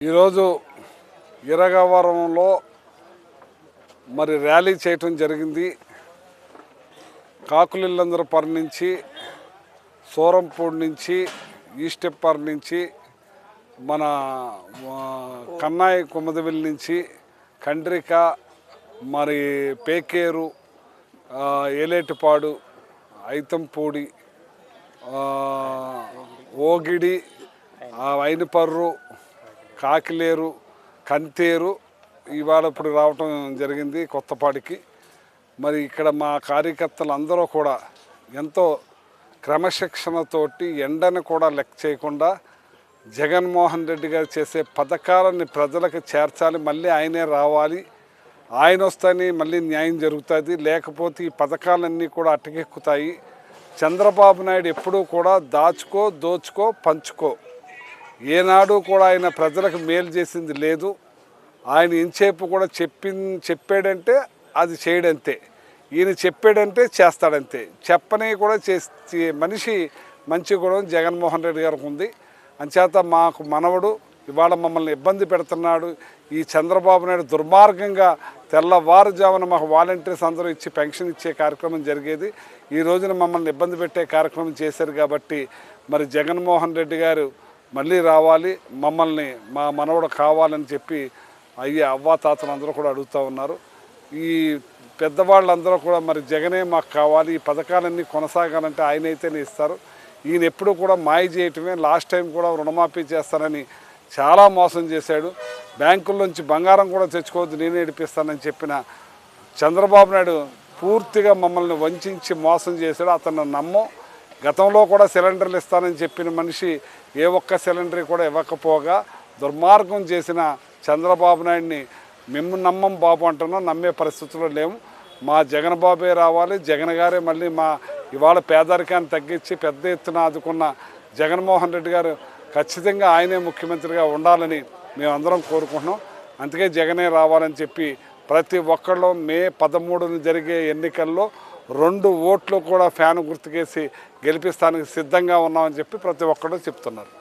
ఈరోజు ఇరగవరంలో మరి ర్యాలీ చేయటం జరిగింది. కాకులిల్లందరపర్ నుంచి సోరంపూడి నుంచి ఈస్టెప్పర్ నుంచి మన కన్నాయి కుమదవిల్ నుంచి కండ్రిక మరి పేకేరు ఏలేటిపాడు ఐతంపూడి ఓగిడి ఐనపర్రు కాకిలేరు కంతేరు ఇవాళ ఇప్పుడు రావటం జరిగింది కొత్తపాటికి. మరి ఇక్కడ మా కార్యకర్తలు అందరూ కూడా ఎంతో క్రమశిక్షణతోటి ఎండను కూడా లెక్క చేయకుండా జగన్మోహన్ రెడ్డి గారు చేసే పథకాలని ప్రజలకు చేర్చాలి మళ్ళీ ఆయనే రావాలి. ఆయన వస్తేనే మళ్ళీ న్యాయం జరుగుతుంది. లేకపోతే ఈ పథకాలన్నీ కూడా అటకెక్కుతాయి. చంద్రబాబు నాయుడు ఎప్పుడూ కూడా దాచుకో దోచుకో పంచుకో. ఏనాడు కూడా ఆయన ప్రజలకు మేలు చేసింది లేదు. ఆయన ఇంచేపు కూడా చెప్పి చెప్పాడంటే అది చేయడంతే. ఈయన చెప్పాడంటే చేస్తాడంతే. చెప్పని కూడా చేసి మనిషి మంచి గుణం జగన్మోహన్ రెడ్డి గారికి ఉంది. అంచేత మాకు మనవడు ఇవాళ మమ్మల్ని ఇబ్బంది పెడుతున్నాడు. ఈ చంద్రబాబు నాయుడు దుర్మార్గంగా తెల్లవారుజామున మాకు వాలంటీర్స్ అందరూ ఇచ్చి పెన్షన్ ఇచ్చే కార్యక్రమం జరిగేది. ఈ రోజున మమ్మల్ని ఇబ్బంది పెట్టే కార్యక్రమం చేశారు కాబట్టి మరి జగన్మోహన్ రెడ్డి గారు మళ్ళీ రావాలి మమ్మల్ని మా మనవడు కావాలని చెప్పి అయ్యే అవ్వాతాతలు అందరూ కూడా అడుగుతూ ఉన్నారు. ఈ పెద్దవాళ్ళందరూ కూడా మరి జగనే మాకు కావాలి ఈ పథకాలన్నీ కొనసాగాలంటే ఆయన అయితేనే ఇస్తారు. ఈయన ఎప్పుడు కూడా మాయ చేయటమే లాస్ట్ టైం కూడా రుణమాఫీ చేస్తానని చాలా మోసం చేశాడు. బ్యాంకుల్లోంచి బంగారం కూడా తెచ్చుకోవద్దు నేనే ఏడిపిస్తానని చెప్పిన చంద్రబాబు నాయుడు పూర్తిగా మమ్మల్ని వంచి మోసం చేశాడు. అతను నమ్మం. గతంలో కూడా సిలిండర్లు ఇస్తానని చెప్పిన మనిషి ఏ ఒక్క సిలిండర్ కూడా ఇవ్వకపోగా దుర్మార్గం చేసిన చంద్రబాబు నాయుడిని మేము నమ్మం బాబు అంటున్నాం నమ్మే పరిస్థితుల్లో లేము. మా జగన్ బాబే రావాలి జగన్ గారే మళ్ళీ మా ఇవాళ పేదరికాన్ని తగ్గించి పెద్ద ఎత్తున ఆదుకున్న జగన్మోహన్ రెడ్డి గారు ఖచ్చితంగా ఆయనే ముఖ్యమంత్రిగా ఉండాలని మేమందరం కోరుకుంటున్నాం. అందుకే జగనే రావాలని చెప్పి ప్రతి ఒక్కళ్ళు మే పదమూడున జరిగే ఎన్నికల్లో రెండు ఓట్లు కూడా ఫ్యాన్ గుర్తుకేసి గెలిపిస్తానికి సిద్ధంగా ఉన్నామని చెప్పి ప్రతి ఒక్కరు చెప్తున్నారు.